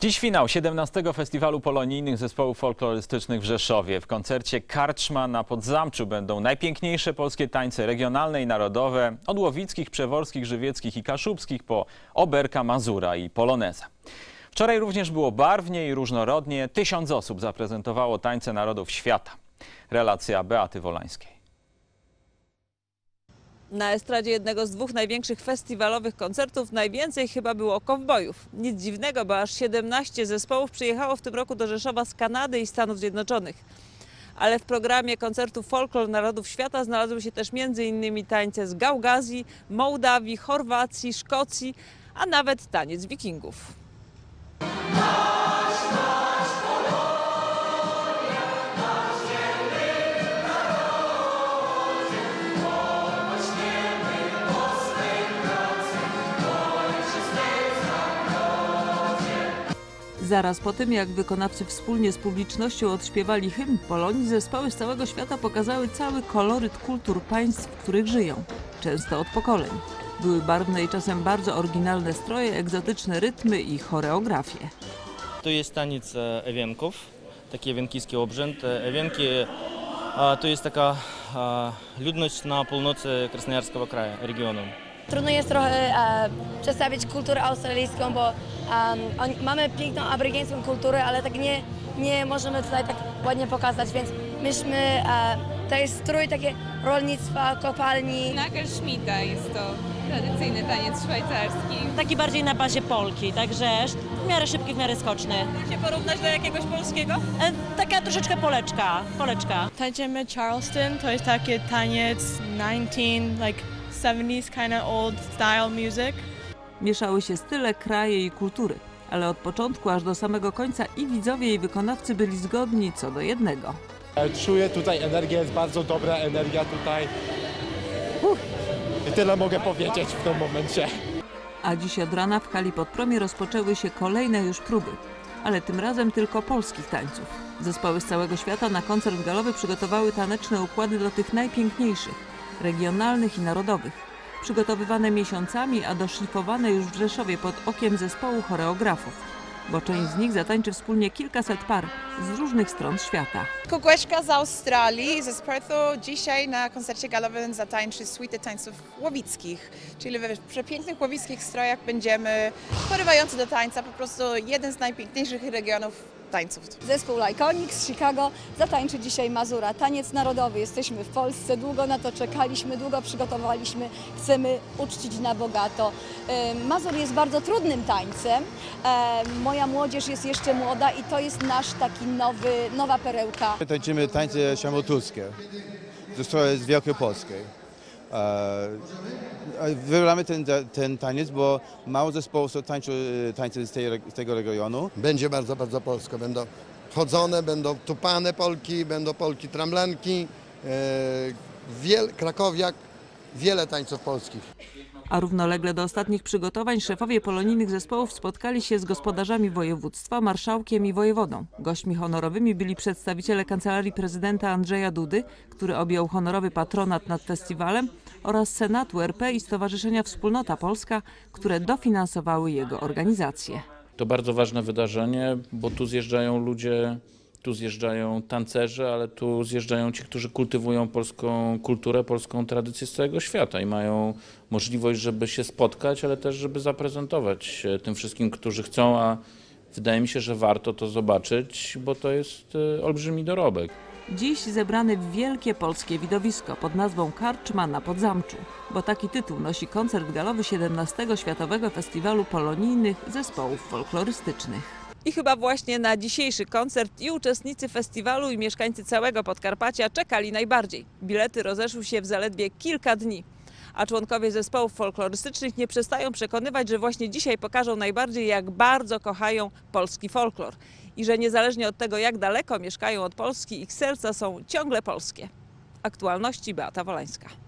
Dziś finał 17 Festiwalu Polonijnych Zespołów Folklorystycznych w Rzeszowie. W koncercie Karczma na Podzamczu będą najpiękniejsze polskie tańce regionalne i narodowe, od łowickich, przeworskich, żywieckich i kaszubskich po oberka, mazura i poloneza. Wczoraj również było barwnie i różnorodnie. Tysiąc osób zaprezentowało tańce narodów świata. Relacja Beaty Wolańskiej. Na estradzie jednego z dwóch największych festiwalowych koncertów najwięcej chyba było kowbojów. Nic dziwnego, bo aż 17 zespołów przyjechało w tym roku do Rzeszowa z Kanady i Stanów Zjednoczonych. Ale w programie koncertów Folklor Narodów Świata znalazły się też m.in. tańce z Gaugazji, Mołdawii, Chorwacji, Szkocji, a nawet taniec wikingów. Zaraz po tym, jak wykonawcy wspólnie z publicznością odśpiewali hymn Polonii, zespoły z całego świata pokazały cały koloryt kultur państw, w których żyją, często od pokoleń. Były barwne i czasem bardzo oryginalne stroje, egzotyczne rytmy i choreografie. To jest taniec e, ewienków, taki ewiankijski obrzęd. E, Ewienki to jest taka ludność na północy Krasnojarskiego kraju, regionu. Trudno jest trochę e, przedstawić kulturę australijską, bo em, oni, mamy piękną aborygeńską kulturę, ale tak nie, nie możemy tutaj tak ładnie pokazać, więc myśmy, e, to jest strój takie rolnictwa, kopalni. Nagelschmidta jest to tradycyjny taniec szwajcarski. taki bardziej na bazie polki, także w miarę szybki, w miarę skoczny. się porównać do jakiegoś polskiego? E, Taka troszeczkę poleczka, poleczka. Tańczymy Charleston, to jest taki taniec 19, like 70s kind of old style music. Mieszały się style, kraje i kultury. Ale od początku aż do samego końca i widzowie i wykonawcy byli zgodni co do jednego. E, Czuję tutaj energię, jest bardzo dobra energia tutaj. Uff. I tyle mogę powiedzieć w tym momencie. A dziś od rana w hali pod promie rozpoczęły się kolejne już próby. Ale tym razem tylko polskich tańców. Zespoły z całego świata na koncert galowy przygotowały taneczne układy do tych najpiękniejszych, regionalnych i narodowych. Przygotowywane miesiącami, a doszlifowane już w Rzeszowie pod okiem zespołu choreografów. Bo część z nich zatańczy wspólnie kilkaset par z różnych stron świata. Kukłeczka z Australii, ze Perthu, dzisiaj na koncercie galowym zatańczy suite tańców łowickich. Czyli we przepięknych łowickich strojach będziemy porywający do tańca, po prostu jeden z najpiękniejszych regionów tańców. Zespół Lyconic z Chicago zatańczy dzisiaj Mazura. Taniec narodowy. Jesteśmy w Polsce, długo na to czekaliśmy, długo przygotowaliśmy, chcemy uczcić na bogato. E, Mazur jest bardzo trudnym tańcem. E, Moja młodzież jest jeszcze młoda i to jest nasz taki nowy, nowa perełka. My tańczymy tańce siamotuskie ze strony z Wielkopolskiej. E, Wybieramy ten, ten taniec, bo mało zespołów tańczy e, tańce z, tej, z tego regionu. Będzie bardzo, bardzo polsko. Będą chodzone, będą tupane Polki, będą Polki tramlanki, e, wiel, krakowiak, wiele tańców polskich. A równolegle do ostatnich przygotowań szefowie polonijnych zespołów spotkali się z gospodarzami województwa, marszałkiem i wojewodą. Gośćmi honorowymi byli przedstawiciele kancelarii prezydenta Andrzeja Dudy, który objął honorowy patronat nad festiwalem, oraz Senatu RP i Stowarzyszenia Wspólnota Polska, które dofinansowały jego organizację. To bardzo ważne wydarzenie, bo tu zjeżdżają ludzie, tu zjeżdżają tancerze, ale tu zjeżdżają ci, którzy kultywują polską kulturę, polską tradycję z całego świata i mają możliwość, żeby się spotkać, ale też, żeby zaprezentować tym wszystkim, którzy chcą, a wydaje mi się, że warto to zobaczyć, bo to jest e, olbrzymi dorobek. Dziś zebrany w wielkie polskie widowisko pod nazwą Karczma na Podzamczu, bo taki tytuł nosi koncert galowy 17 Światowego Festiwalu Polonijnych Zespołów Folklorystycznych. I chyba właśnie na dzisiejszy koncert i uczestnicy festiwalu i mieszkańcy całego Podkarpacia czekali najbardziej. Bilety rozeszły się w zaledwie kilka dni. A członkowie zespołów folklorystycznych nie przestają przekonywać, że właśnie dzisiaj pokażą najbardziej, jak bardzo kochają polski folklor. I że niezależnie od tego, jak daleko mieszkają od Polski, ich serca są ciągle polskie. Aktualności Beata Wolańska.